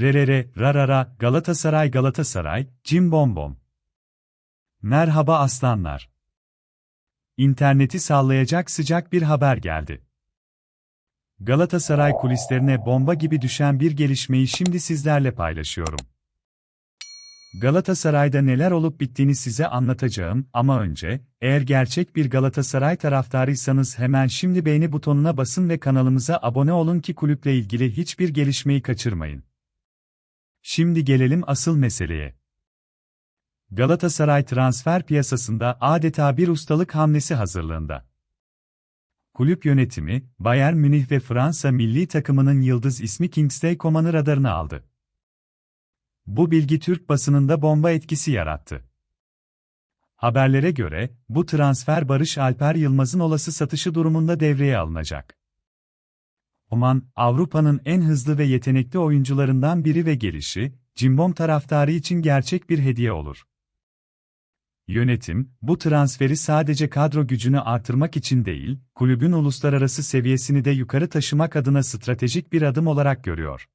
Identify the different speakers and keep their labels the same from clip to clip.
Speaker 1: Rerere, rarara, Galatasaray Galatasaray, cim bom bom. Merhaba aslanlar. İnterneti sallayacak sıcak bir haber geldi. Galatasaray kulislerine bomba gibi düşen bir gelişmeyi şimdi sizlerle paylaşıyorum. Galatasaray'da neler olup bittiğini size anlatacağım ama önce, eğer gerçek bir Galatasaray taraftarıysanız hemen şimdi beğeni butonuna basın ve kanalımıza abone olun ki kulüple ilgili hiçbir gelişmeyi kaçırmayın. Şimdi gelelim asıl meseleye. Galatasaray transfer piyasasında adeta bir ustalık hamlesi hazırlığında. Kulüp yönetimi, Bayern Münih ve Fransa milli takımının yıldız ismi Kingsley Coman'ı radarına aldı. Bu bilgi Türk basınında bomba etkisi yarattı. Haberlere göre, bu transfer Barış Alper Yılmaz'ın olası satışı durumunda devreye alınacak. Oman, Avrupa'nın en hızlı ve yetenekli oyuncularından biri ve gelişi, Cimbom taraftarı için gerçek bir hediye olur. Yönetim, bu transferi sadece kadro gücünü artırmak için değil, kulübün uluslararası seviyesini de yukarı taşımak adına stratejik bir adım olarak görüyor.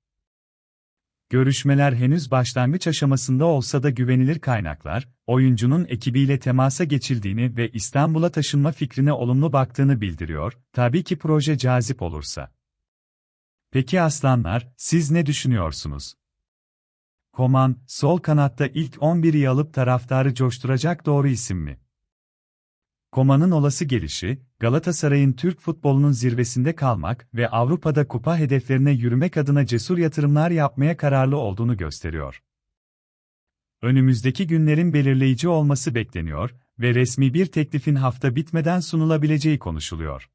Speaker 1: Görüşmeler henüz başlangıç aşamasında olsa da güvenilir kaynaklar, oyuncunun ekibiyle temasa geçildiğini ve İstanbul'a taşınma fikrine olumlu baktığını bildiriyor, tabii ki proje cazip olursa. Peki aslanlar, siz ne düşünüyorsunuz? Koman, sol kanatta ilk 11'i alıp taraftarı coşturacak doğru isim mi? Koman'ın olası gelişi, Galatasaray'ın Türk futbolunun zirvesinde kalmak ve Avrupa'da kupa hedeflerine yürümek adına cesur yatırımlar yapmaya kararlı olduğunu gösteriyor. Önümüzdeki günlerin belirleyici olması bekleniyor ve resmi bir teklifin hafta bitmeden sunulabileceği konuşuluyor.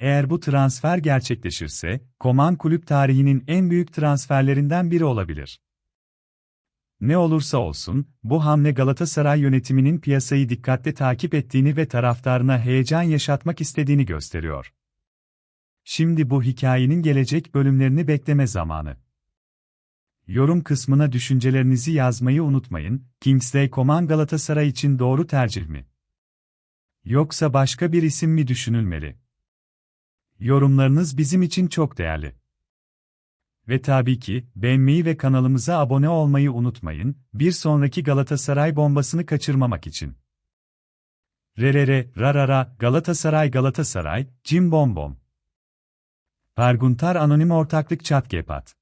Speaker 1: Eğer bu transfer gerçekleşirse, Koman kulüp tarihinin en büyük transferlerinden biri olabilir. Ne olursa olsun, bu hamle Galatasaray yönetiminin piyasayı dikkatle takip ettiğini ve taraftarına heyecan yaşatmak istediğini gösteriyor. Şimdi bu hikayenin gelecek bölümlerini bekleme zamanı. Yorum kısmına düşüncelerinizi yazmayı unutmayın. Kingsley Coman Galatasaray için doğru tercih mi? Yoksa başka bir isim mi düşünülmeli? Yorumlarınız bizim için çok değerli. Ve tabii ki, beğenmeyi ve kanalımıza abone olmayı unutmayın, bir sonraki Galatasaray bombasını kaçırmamak için. Rerere, rarara, Galatasaray Galatasaray, Cim Bom Bom. Perguntar Anonim Ortaklık Chat Gepat